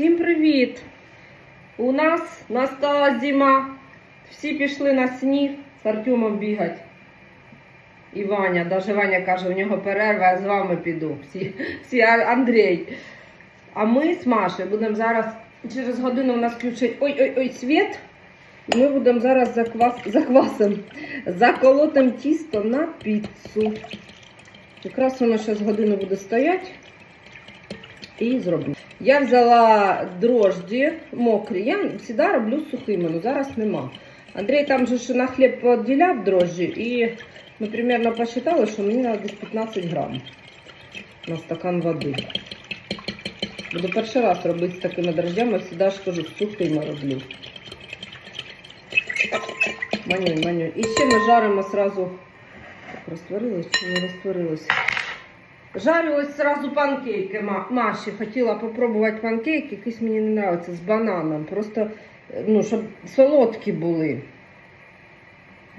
Всім привіт! У нас настала зима. Всі пішли на сніг з Артемом бігати. І Ваня, даже Ваня каже, у нього перерва, я з вами піду. Всі, всі Андрій. А ми з Машею будемо зараз, через годину у нас включить ой-ой-ой світ. І ми будемо зараз заквас, заквасим, заколотим тісто на піцу. Якраз воно зараз годину буде стояти. І зроблю. Я взяла дрожді мокрі. Я завжди роблю сухими, але зараз нема. Андрій там же ще на хліб поділяв дрожжі, і ми примерно посчитали, що мені треба десь 15 грам на стакан води. Буду перший раз робити з такими дрожжами, завжди ж кажу, сухими роблю. Манюнь, манюнь. І ще ми жаримо сразу. Так, розтворилось чи не розтворилось? Жарю ось сразу панкейки Маші. Хотіла попробувати панкейки, якісь мені не подобаються з бананом. Просто, е, ну, щоб солодкі були.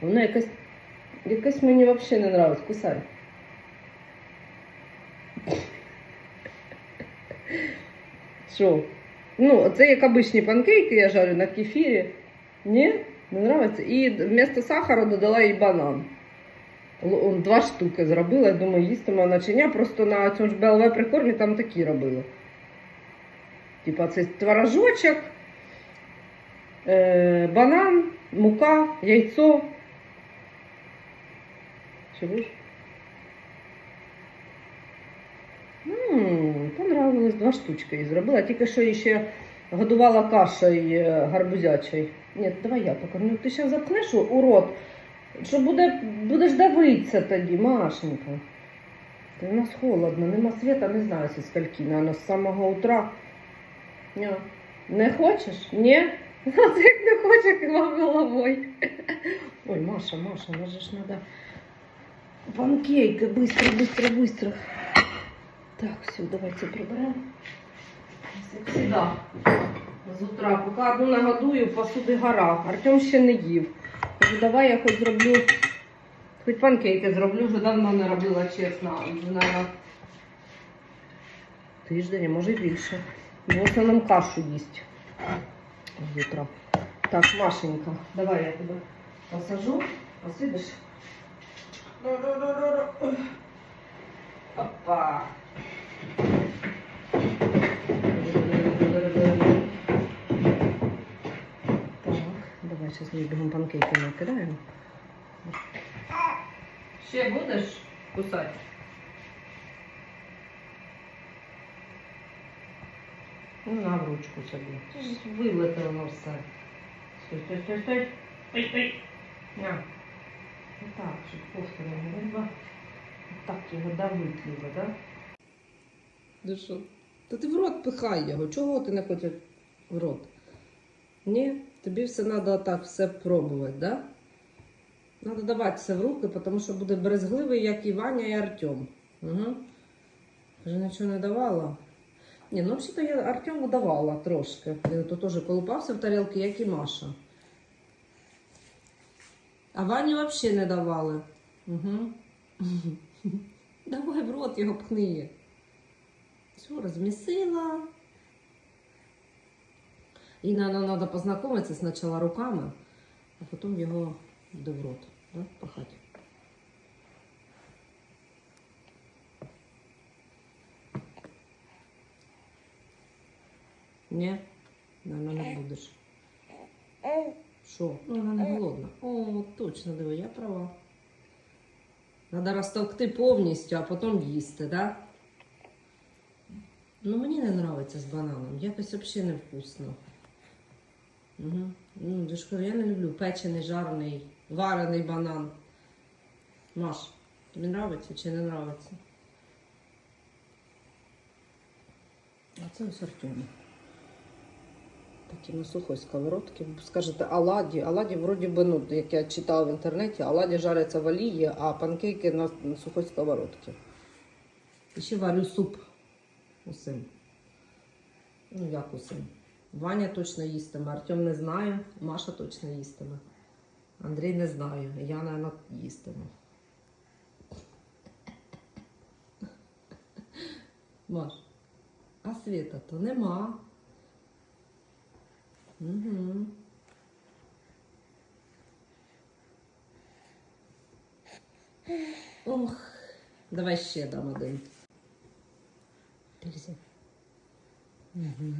Воно якесь, якесь мені взагалі не подобається. Кусай. Що? Ну, це як обичні панкейки я жарю на кефірі. Ні? Не подобається? І вместо сахара додала їй банан. Два штуки зробила, я думаю, їстиме начиня. Просто на цьому ж БЛВ прикормі там такі робили. Типа це творожочок, е, банан, мука, яйцо. Чого ж? М, Понравилось, два штучки їй зробила. Тільки що ще годувала кашею е, гарбузячою. Ні, давай я покормлю. Ти ще заткнеш у- у рот Що буде, будеш давитися тоді, Машенька. Та у нас холодно, нема світа, не знаю, зі скільки, наверное, з самого утра. Ні. Не хочеш? Ні? А ти як не хочеш, кивав головою. Ой, Маша, Маша, може ж треба панкейки, быстро, быстро, быстро. Так, все, давайте приберемо. Як всегда. З утра, поки одну нагодую, посуди гора. Артем ще не їв. Кажу, давай я хоч зроблю, хоч панкейки зроблю, вже давно не робила, чесно. На тиждень, може й більше. Бо в основному кашу їсть з. Так, Машенька, давай я тебе посажу, посидиш. Опа. Так, ми бігом панкейки накидаємо. Ще будеш кусати? Ну, на в ручку собі. Це ж вилете все. Стой, стой, стой, стой. Стой, стой. На. Отак, щоб кофта не риба. Так його давить любить, так? Да? Ну що? Та ти в рот пихай його. Чого ти не хочеш в рот? Ні, тобі все треба так все пробувати, да? Треба давати все в руки, тому що буде брезгливий, як і Ваня, і Артем. Угу. Вже нічого не давала. Ні, ну взагалі я Артему давала трошки. Він то теж колупався в тарілки, як і Маша. А Вані взагалі не давали. Угу. Давай в рот його пхни. Все, розмісила. І нам треба познайомитися спочатку руками, а потім його буде в рот. Да? Пахати. Ні, наверное, не будеш. Що? Ну, вона не голодна. О, точно, диви, я права. Треба розтовкти повністю, а потім їсти, да? Ну, мені не подобається з бананом. Якось взагалі невкусно. Угу. Ну, ж кажу, я не люблю печений, жарений, варений банан. Маш, тобі подобається чи не подобається? А це ось Артем. Такі на сухой сковородці. Скажете, оладі. Оладі, вроді би, ну, як я читала в інтернеті, оладі жаряться в олії, а панкейки на, на сухой сковородці. І ще варю суп усім. Ну, як усім. Ваня точно їстиме, Артем не знаю, Маша точно їстиме. Андрій не знаю, я, мабуть, їстиму. Маш, а світа то нема. Угу. Ох, давай ще дам один. Угу.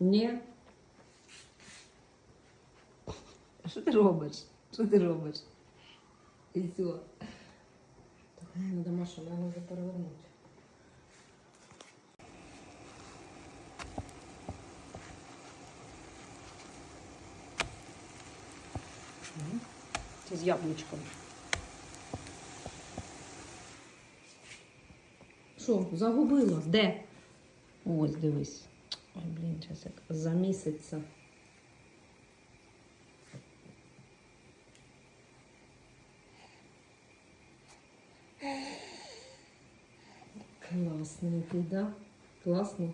Ні. Що ти робиш? Що ти робиш? І все. Так, ну, дома, що мене вже перевернути. Це з яблучком. Що, загубилась? Де? Ось, дивись. Ой, блін, зараз як заміситься. Класненький, да? Класно.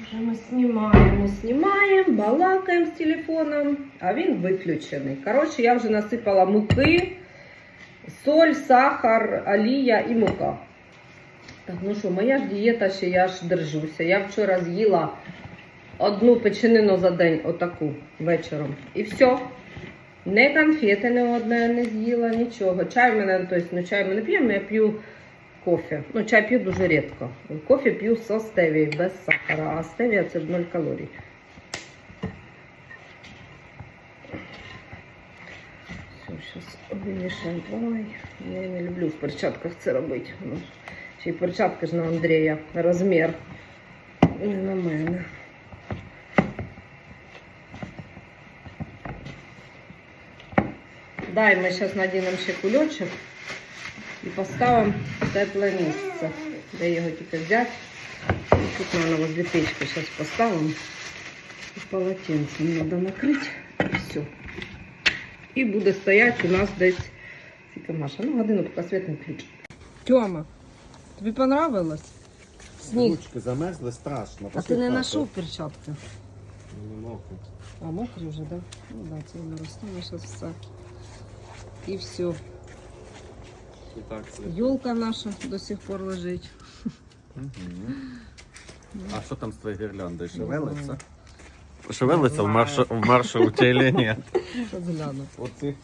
Вже ми знімаємо, знімаємо, балакаємо з телефоном, а він виключений. Коротше, я вже насипала муки, Соль, сахар, олія і мука. Так, ну що, моя ж дієта ще я ж держуся. Я вчора з'їла одну печенину за день, отаку вечором. І все. Не конфети не одне не з'їла, нічого. Чай в мене, тобто, ну чай ми не п'ємо, я п'ю кофе. Ну, чай п'ю дуже рідко. Кофе п'ю з стевією, без сахара, а стевія це 0 калорій. Все, зараз вимішаємо. Ой, я не люблю в перчатках це робити. Ну, ще й перчатки ж на Андрія розмір. Не на мене. Дай ми зараз надінемо ще кульочок і поставимо в тепле місце. Де його тільки взяти. Тут наверное, возле печки зараз поставимо. І полотенцем треба накрити. І буде стояти у нас десь. Скільки Маша, ну годину поки світ не включить. Тьома, тобі понравилось? Сніг. Ручки замерзли страшно. А ти не знайшов перчатки? Не мокрі. А мокрі вже, так? Да? Ну да, це не розтане зараз все. І все. І так це. Наша до сих пор лежить. Мгм. А що там з твоєю гірляндою? Шевелиться? Шевелиться в маршу, в маршу тілі ні. Оці.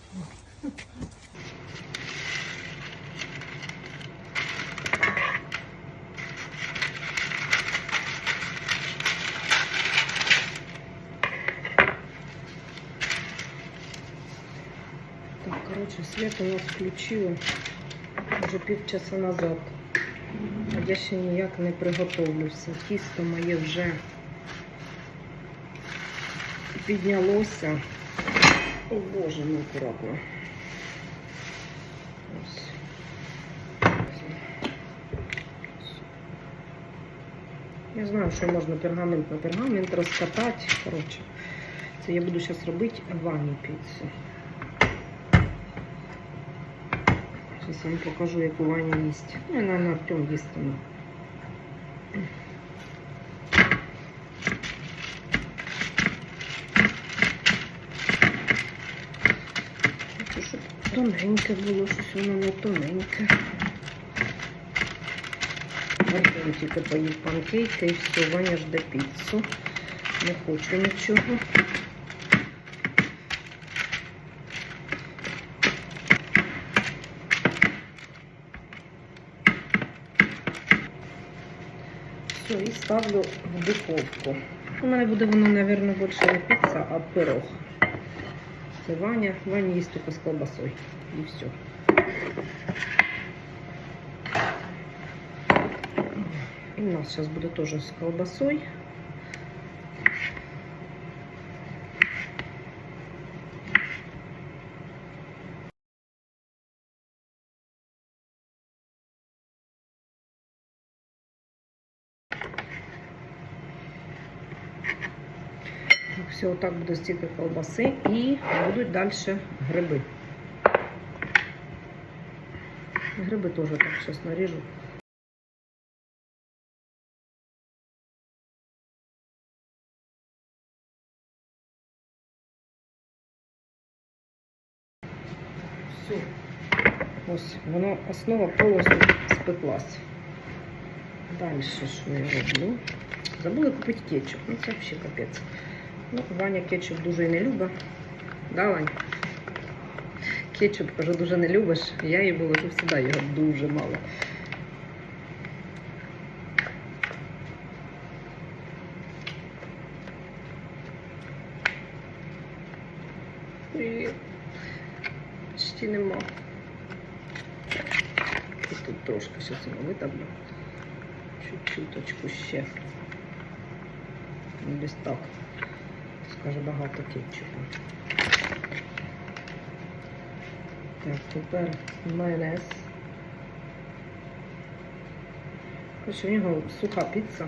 Так, короче, свет у нас включила вже півчаса назад. А я ще ніяк не приготовлюся. Тісто моє вже піднялося. О боже, ну акуратно. Ось. Я знаю, що можна пергамент на пергамент розкатати. Коротше, це я буду зараз робити ванні піцу. Зараз вам покажу, яку Ваня їсть. Ну, і, наверное, Артем їстиме. Хочу, щоб тоненьке було, щось воно не тоненьке. Артем тільки поїв панкейки і все, Ваня жде піцу. Не хочу нічого. Все, і ставлю в духовку. У мене буде воно, мабуть, більше не піца, а пирог. Ваня. Ваня їсть тільки з колбасою. І все. І у нас зараз буде теж з колбасою. Отак буде стільки колбаси і будуть далі гриби. Гриби теж так зараз наріжу. Все. Ось воно основа повністю спеклась. Далі що я роблю? Забула купити кетчуп. Ну це взагалі капець. Ну, Ваня кетчуп дуже і не любить. Да, Вань? Кетчуп, кажу, дуже не любиш. Я їй виложу завжди його дуже мало. Привіт. Почти нема. І тут трошки зараз його витавлю. Чуть-чуточку ще. Десь так. Скаже багато кетчупу. Так, тепер майонез. Короче, у нього суха піца.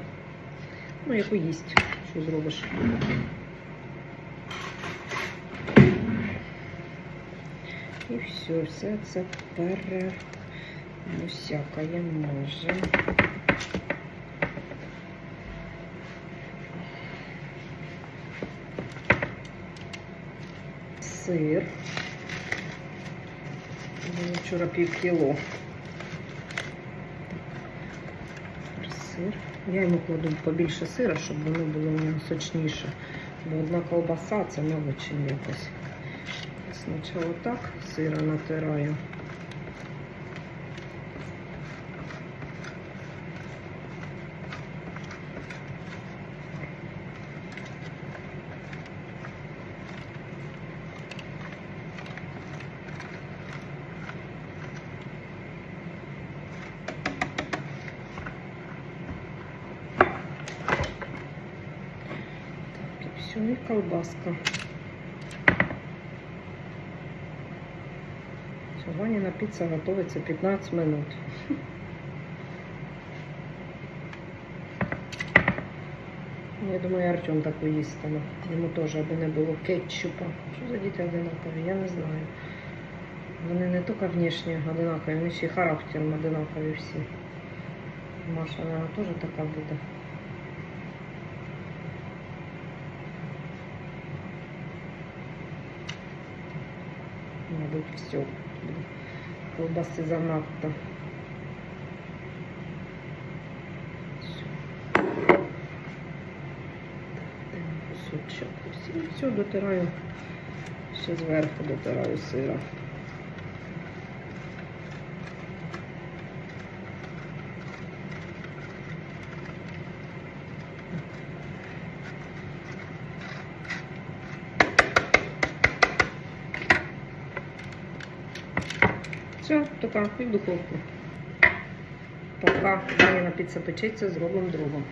Ну, яку їсть, що зробиш. І все, все це пере... Ну, може. Сир. Було Вчора пів кіло. Сир. Я йому кладу побільше сира, щоб воно було у нього сочніше. Бо одна колбаса це не очень якось. Спочатку так сира натираю. Так, і все, і колбаска. Ваніна піца готовиться 15 минут. Я думаю, Артем таку їстиме. Йому теж, аби не було кетчупа. Що за діти одинакові? Я не знаю. Вони не тільки внешне одинакові, вони ще й характером одинакові всі. Маша, вона теж така буде. Мабуть, все. Колбаси занадто. Кусочок? Все, дотираю. Ще зверху дотираю сира. Все, і в духовку. Поки вона піца печеться, зробимо другу.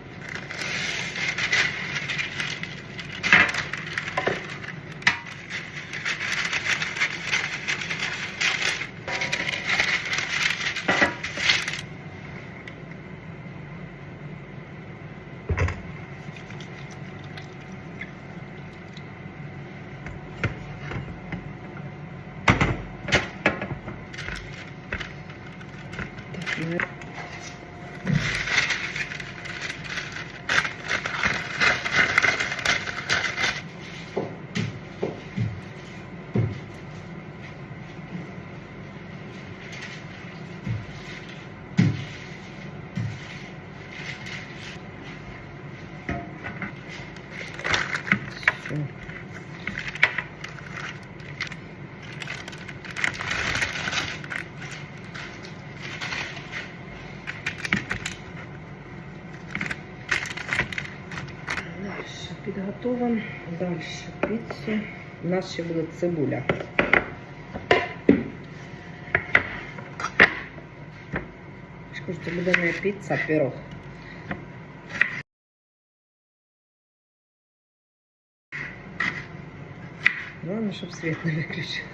Так, ну, Все. Дальше підготовимо. Дальше піцу. У нас ще буде цибуля. Я це буде не піца, пирог. Главное, щоб світ не виключив.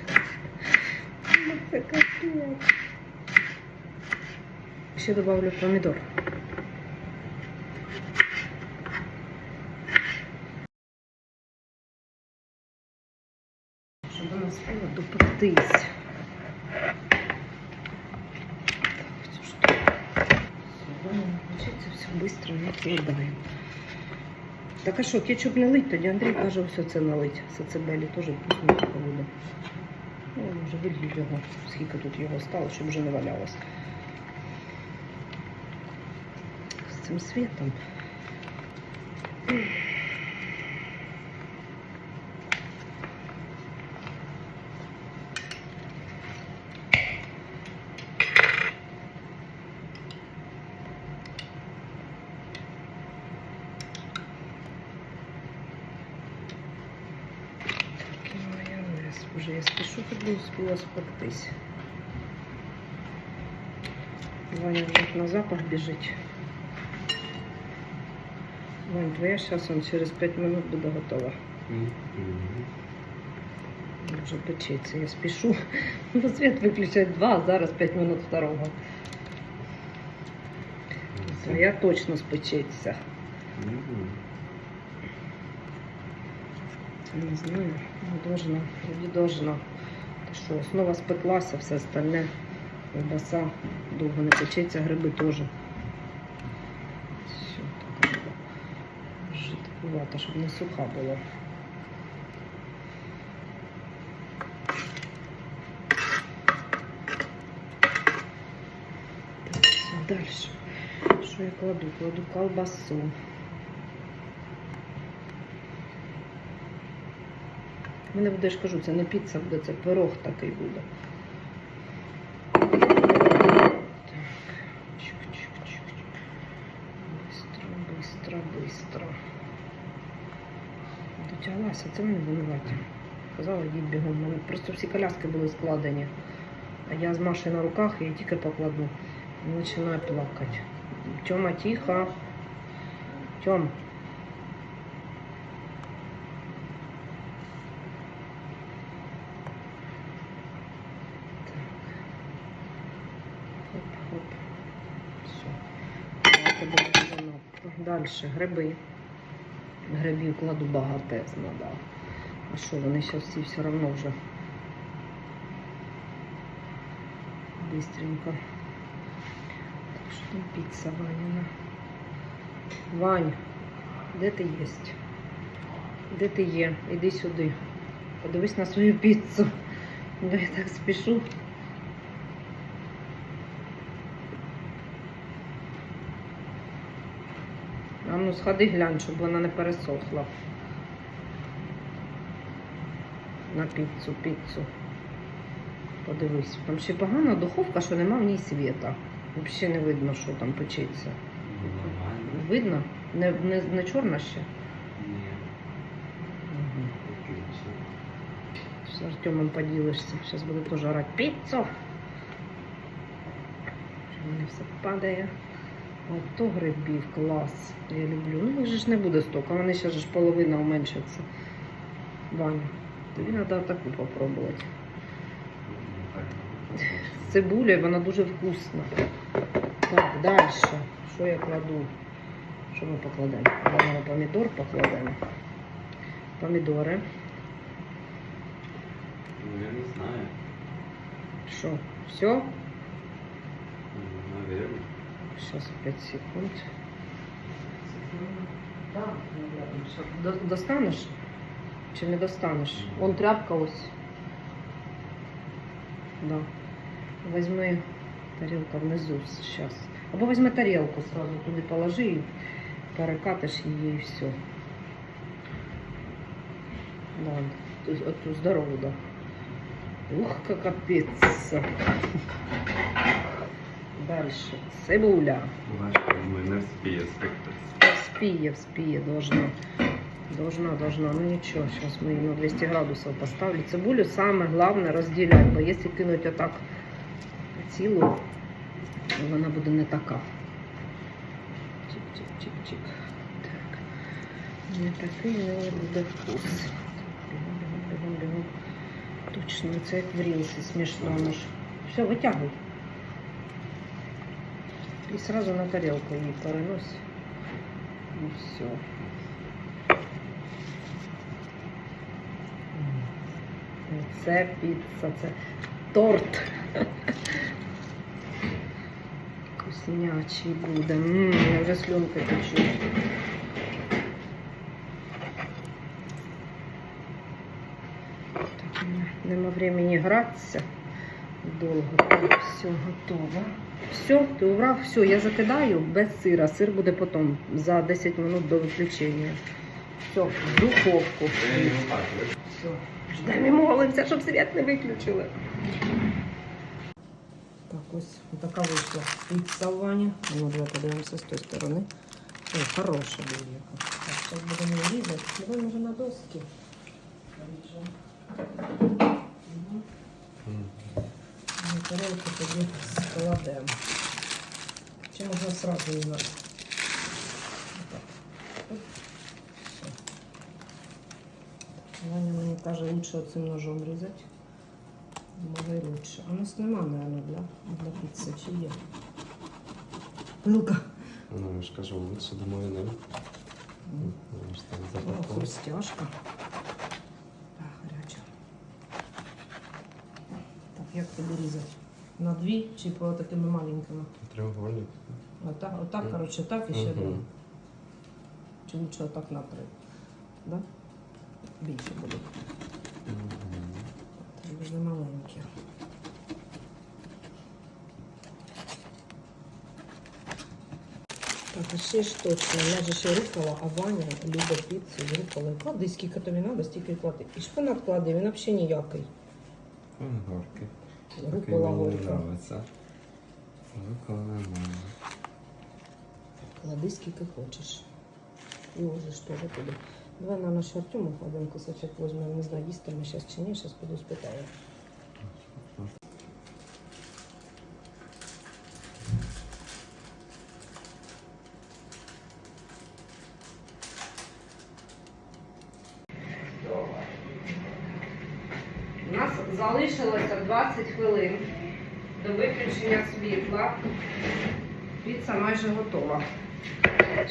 Ну. Ще добавлю помідор. Щоб вона встигла допектись. Так. Все, швидко накладаємо. Так а що, кетчуп не лить, тоді Андрій каже, все це налить. Сацебелі теж вкусненько буде. Ну, Може вилью його, скільки тут його стало, щоб вже не валялось. З цим світом. Такий майонез. Боже, я спішу, не спектись. Ваня вже на запах біжить. Вань, твоя зараз он через 5 минут буде готова. Вже печеться, я спішу. Бо світ виключать два, а зараз 5 минут второго. Твоя точно спечеться. Не знаю, ну, должна, вроде должна. Що, основа спеклася, все остальне. Ковбаса довго не печеться, гриби теж. Все, так жидкувато, щоб не суха була. Далі. Що я кладу? Кладу колбасу. Мене буде, я ж кажу, це не піца буде, це пирог такий буде. Бистро. Дотяглася, це мене винуваті. Казала, йдіть бігом. Мене просто всі коляски були складені. А я з Машею на руках, я тільки покладу. І починаю плакати. Тьома, тихо. Тьом. Хоп-хоп. Все. Я тебе вже занадто. Далі гриби. Грибів кладу багатезно, да. А що, вони зараз всі все одно вже бистренько. Так що там піца Ваніна? Вань, де ти єсть? Де ти є? Іди сюди. Подивись на свою піцу. Бо я так спішу. А ну сходи глянь, щоб вона не пересохла. На піцу, піцу. Подивись. Там ще погана духовка, що нема в ній світа. Взагалі не видно, що там печеться. Видно? Не, не, не чорна ще? Угу. З Артемом поділишся. Зараз буду теж орати піцу. Що в мене все падає. От то грибів, клас. Я люблю. Ну, їх же ж не буде столько, вони ще ж половина уменшиться. Ваня, тобі треба таку попробувати. З цибулею вона дуже вкусна. Так, далі. Що я кладу? Що ми покладемо? Давай помідор покладемо. Помідори. Ну, я не знаю. Що? Все? Наверное. Сейчас 5 секунд. Да, наверное. Що, до- Достанеш? Чи не достанеш? Вон тряпка ось. Да. Возьми тарілка внизу сейчас. Або возьми тарілку сразу туди положи і перекатиш її і все. Да. ту- от ту здорову, да. Ух, какая пицца. Дальше. Цибуля. Не вспіє спектр. Вспіє, вспіє, должна. Должна, должна. Ну нічого, зараз ми її на 200 градусів поставлю. Цибулю саме головне розділяти, бо якщо кинути отак цілу, вона буде не така. Чик-чик-чик-чик. Так. Не такий не буде вкус. Бігом, бігом, бігом, бігом. Точно, це як в рілсі, смішно. Все, витягуй. І сразу на тарелку її перенось. І все. Це піца, це торт. Вкуснячий буде. М, я вже слюнки течуть. Так, Нема времени гратися. Довго. Все, готово. Все, ти убрав? Все, я закидаю без сира. Сир буде потім, за 10 минут до виключення. Все, в духовку. Все. Ждемо молимося, щоб світ не виключили. Так, ось така вийшла піца у Вані. Ну, давай подивимося з тої сторони. Ой, хороша яка. Так, зараз будемо її різати. Давай, може, на доски. Поріжемо. Тарелку тоді складемо. Чи можна сразу її на... Ваня мені каже, лучше цим ножом різати. Може і лучше. А у нас нема, мабуть, для, для піци, чи є? Пилка. Ну, я ж кажу, лучше думаю, не. Що О, хрустяшка. А, гаряча. Так, як тобі різати? На дві чи по такими маленькими? Треугольник. Отак, отак, Мгм. коротше, так і ще Мгм. два. Чи лучше отак на три? Да? Більше буде. Це дуже маленькі. Так, а ще ж точно, я же ще рукола, а Ваня любить піцу з руколою. Клади, скільки тобі треба, стільки клади. І шпинат клади, він взагалі ніякий. Он горький. Рукола горька. Рукола. Клади скільки хочеш. І ложиш теж туди. Давай на наш Артему один кусочок візьмемо, не знаю, їсти ми зараз чи ні, зараз піду спитаю. У нас залишилося 20 хвилин до виключення світла. Піца майже готова.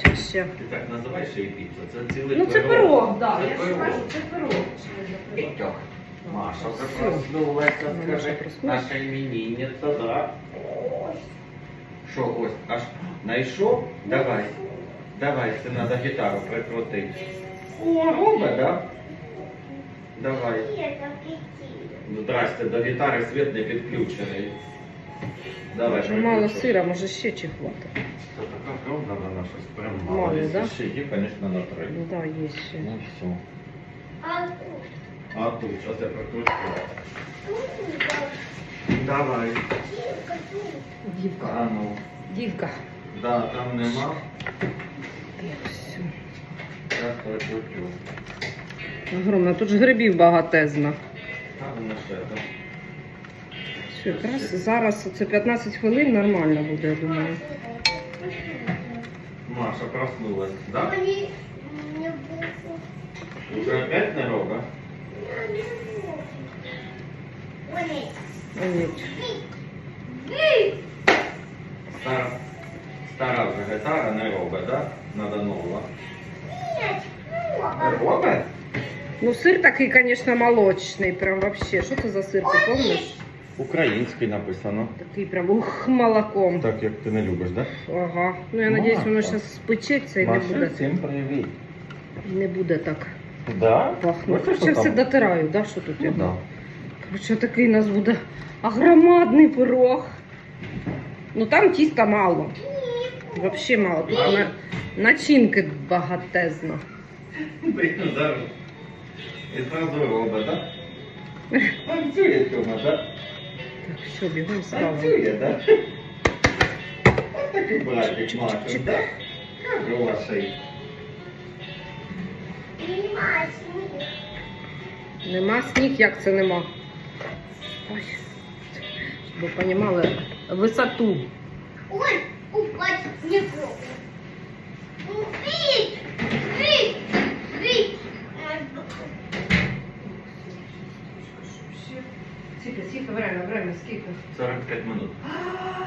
Зараз ще. Ти так називаєш її піцу? Це цілий Ну це пирог, так. Це Я ж кажу, це пирог. Маша вже проснулася, скажи, наша іменинниця, да? Що, ось, аж знайшов? Давай, давай, це треба гітару прикрутити. О, робить, да? Давай. Ну, здрасте, до гітари світ не підключений. Давай, Вже мало сира, може ще чи хватить. Це така кровна вона щось прям Мало, мало. да? Ще є, звісно, на три. Ну так, да, є ще. Ну все. А тут А тут. що це прикручує? Давай. Дівка. А ну. Дівка. Да, там нема. Все. Я прикручу. Огромно. Тут ж грибів багатезно. Там на ще там. Все, якраз зараз це 15 хвилин нормально буде, я думаю. Маша проснулась, да? Уже опять робить? Стара, стара вже гітара не робить, да? Надо нова. Не робить? Ну сир такий, звісно, молочний, прям вообще. Що це за сир, ти помниш? Український написано. Такий прям ух, молоком. Так як ти не любиш, да? Ага. Ну я надіюсь, воно зараз спечеться і не Маша, буде. всім привіт. І не буде так Да? пахнути. Бачиш, що все там? дотираю, да? Що тут Ну, я? да. Короче, такий у нас буде огромадний пирог. Ну там тіста мало. Вообще мало. Тут на... начинки багатезно. Блін, зараз. І зразу робить, так? Танцює Тьома, так? Так, все, бігом. Танцює, так? Такий братик Маша, так? Хороший. Нема сніг, як це нема? Ой. Щоб ви розуміли висоту. Ой, упасть не пробуй. Убить! Убить! Убить! Скільки, время, время, скільки? 45 минут.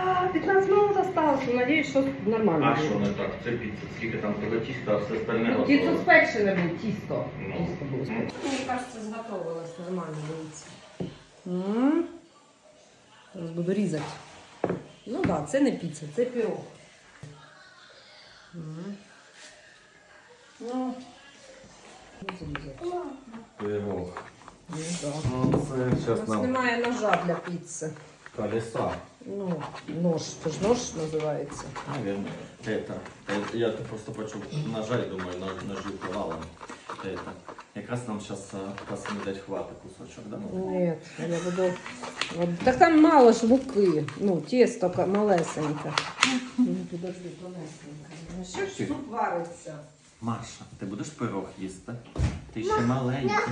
А, 15 минут осталось. Ну, Надіюсь, що нормально. А що не так? Це піца. Скільки там того тіста, а все остальне Ну, Тісто готово. спечене було, тісто. Ну. Тісто було Ну. спечене. Мені кажется, зготовилось нормально, дивіться. М. Зараз буду різати. Ну так, да, це не піца, це пірог. М. Ну. Пирог. Ну, да. Ну, це У зараз нас нам немає ножа для піци. колеса. Ну, нож, це ж нож називається. Наверное. Это, это, я то просто почув ножа і думаю, нож, ножів повалом. Это, якраз нам зараз посмідать хватить кусочок, да? Ні, я буду. От, так там мало ж муки. Ну, тісто ка- малесеньке. Ну, подожди, тонесеньке. Ну, що ж тут вариться? Маша, ти будеш пирог їсти? Ти ще маленька.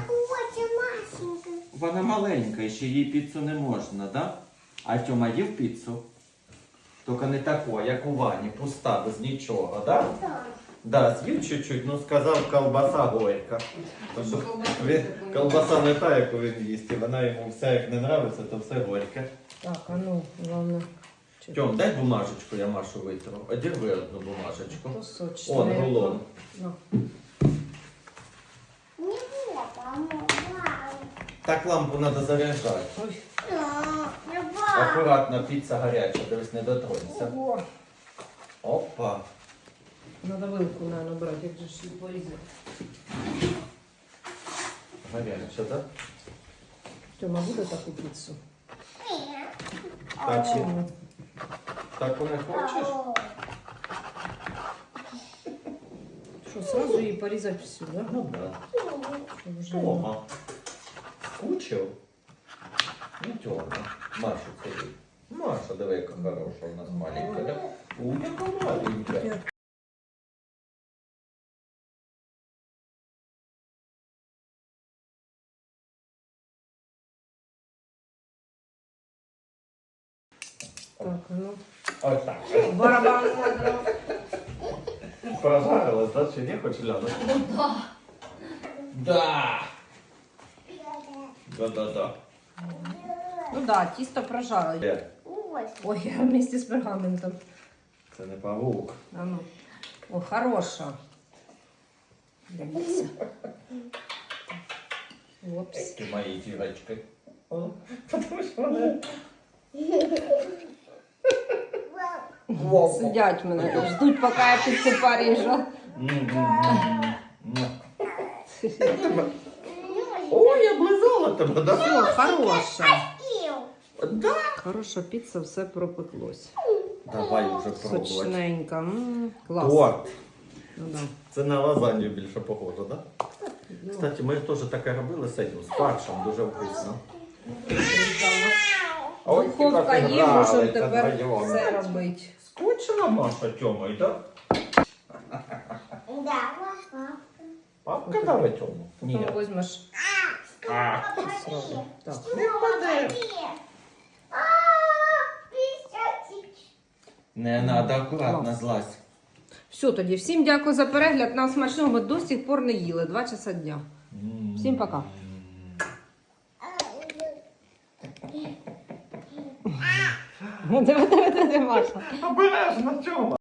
Вона маленька, і ще їй піцу не можна, да? А Тьома їв піцу? Тільки не таку, як у Вані, пуста, без нічого, да? Да. Да, з'їв чуть-чуть, ну сказав колбаса горька. Тому він, колбаса не та, яку він їсть, і вона йому все як не нравиться, то все горьке. Так, а ну, головне. Тьом, дай бумажечку, я Машу витру. Одірви одну бумажечку. Кусочки. Он рулон. Ну. Не вот, а мама. Так лампу треба заряджати. Акуратно, піца гаряча, дивись, не дотронься. ого. Опа. Надо вилку, наверное, брати, як же ж її порізати. Гаряча, так? Тьома, буде таку піцу? Так, так не хочеш? Що, сразу її порізати всю, да? Ну да. Щоб вже- Тома. Скучив? Ну, Тьома. Маша це їй. Маша, диви, яка хороша у нас маленька, да? У, яка маленька. Так, а ну. Ось так. Барабан задрав. Прожарилась, да, чи ні? Хоч глянути? Да. Да-да-да. Ну да, тісто прожарили. Е, Ой. Ой, я вместе з пергаментом. Це не павук. А ну. О, хороша. Дивіться. Опс. Які мої дівочки. О, Тому що вони... Сидять мене, ждуть, поки я піцу поріжу. Ой, я облизала тебе, да? Все, хороша. Да? Хороша піца, все пропеклось. Давай вже пробувати. Сочненька. М, Клас. Торт. Ну, да. Це на лазанью більше похоже, да? Ну, Кстати, ми теж таке робили з цим, з фаршем, дуже вкусно. Духовка як є, грали можемо тепер все робити. Скучила Маша Тьомою, да? Да, папа. Папка дала Тьому? Ні. Потім візьмеш. А, Сразу. Так. А, писатик. не треба акуратно злазь. Все, тоді всім дякую за перегляд. Нам смачного ми до сих пор не їли. Два часа дня. Всім пока. Давай, давай, давай, Маша. Обережно, Тьома.